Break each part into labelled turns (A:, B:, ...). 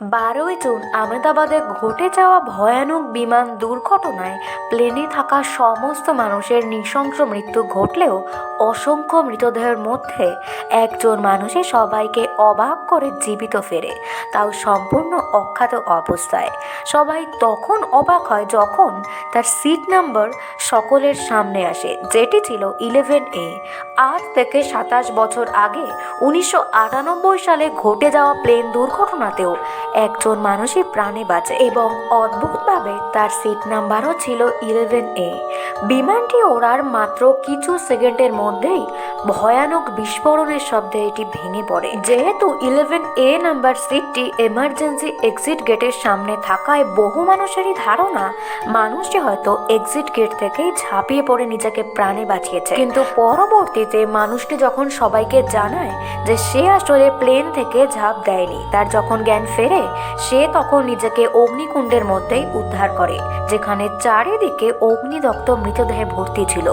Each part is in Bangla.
A: বারোই জুন আহমেদাবাদে ঘটে যাওয়া ভয়ানক বিমান দুর্ঘটনায় প্লেনে থাকা সমস্ত মানুষের নৃশংস মৃত্যু ঘটলেও অসংখ্য মৃতদেহের মধ্যে একজন মানুষই সবাইকে অবাক করে জীবিত ফেরে। তাও সম্পূর্ণ অখ্যাত অবস্থায়। সবাই তখন অবাক হয় যখন তার সিট নাম্বার সকলের সামনে আসে, যেটি ছিল ইলেভেন এ আজ থেকে সাতাশ বছর আগে উনিশশো আটানব্বই সালে ঘটে যাওয়া প্লেন দুর্ঘটনাতেও একজন মানুষই প্রাণে বাঁচে এবং অদ্ভুতভাবে তার সিট নাম্বারও ছিল ইলেভেন এ বিমানটি ওড়ার মাত্র কিছু সেকেন্ডের মধ্যেই ভয়ানক বিস্ফোরণের শব্দে এটি ভেঙে পড়ে। যেহেতু ইলেভেন এ নাম্বার সিটটি এমার্জেন্সি এক্সিট গেটের সামনে থাকায় বহু মানুষেরই ধারণা, মানুষটি হয়তো এক্সিট গেট থেকেই ঝাঁপিয়ে পড়ে নিজেকে প্রাণে বাঁচিয়েছে। কিন্তু পরবর্তীতে মানুষটি যখন সবাইকে জানায় যে সে আসলে প্লেন থেকে ঝাঁপ দেয়নি, তার যখন জ্ঞান ফেরে, সে তখন নিজেকে অগ্নিকুণ্ডের মধ্যেই উদ্ধার করে, যেখানে চারিদিকে অগ্নিদগ্ধ মৃতদেহে ভর্তি ছিল।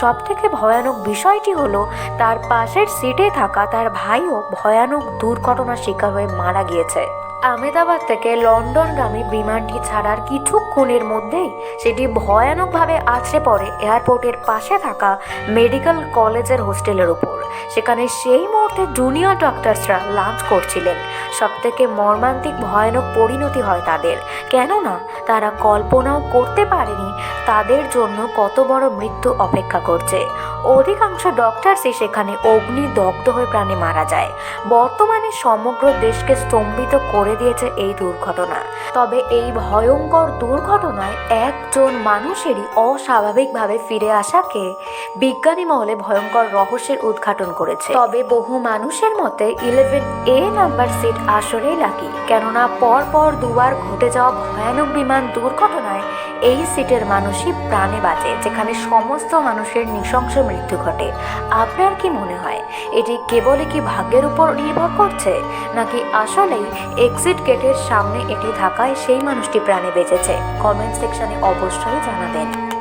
A: সব থেকে ভয়ানক বিষয়টি হলো, তার পাশের সিটে থাকা তার ভাইও ভয়ানক দুর্ঘটনার শিকার হয়ে মারা গিয়েছে। আহমেদাবাদ থেকে লন্ডনগামী বিমানটি ছাড়ার কিছুক্ষণের মধ্যেই সেটি ভয়ানকভাবে আছড়ে পড়ে এয়ারপোর্টের পাশে থাকা মেডিকেল কলেজের হোস্টেলের উপর সেখানে সেই মুহূর্তে জুনিয়র ডক্টরসরা লাঞ্চ করছিলেন। সব থেকে মর্মান্তিক ভয়ানক পরিণতি হয় তাদের। কেননা, তারা কল্পনাও করতে পারেনি তাদের জন্য কত বড় মৃত্যু অপেক্ষা করছে। অধিকাংশ ডক্টরসই সেখানে অগ্নিদগ্ধ হয়ে প্রাণে মারা যায়। বর্তমানে সমগ্র দেশকে স্তম্ভিত করে দিয়েছে এই দুর্ঘটনা। তবে এই ভয়ঙ্কর দুর্ঘটনায় একজন মানুষেরই অস্বাভাবিকভাবে ফিরে আসাকে বিজ্ঞানী মহলে ভয়ঙ্কর রহস্যের উদ্ঘাটন করেছে। তবে বহু মানুষের মতে ইলেভেন এ নাম্বার সিট আসলেই লাকি। কেননা পর পর দুবার ঘটে যাওয়া ভয়ানক বিমান দুর্ঘটনায় এই সিটের মানুষই প্রাণে বাঁচে, যেখানে সমস্ত মানুষের নৃশংস মৃত্যু ঘটে। আপনার কি মনে হয়, এটি কেবলই কি ভাগ্যের উপর নির্ভর করছে, নাকি আসলেই এক্সিট গেটের সামনে এটি থাকায় সেই মানুষটি প্রাণে বেঁচেছে? কমেন্ট সেকশনে অবশ্যই জানাবেন।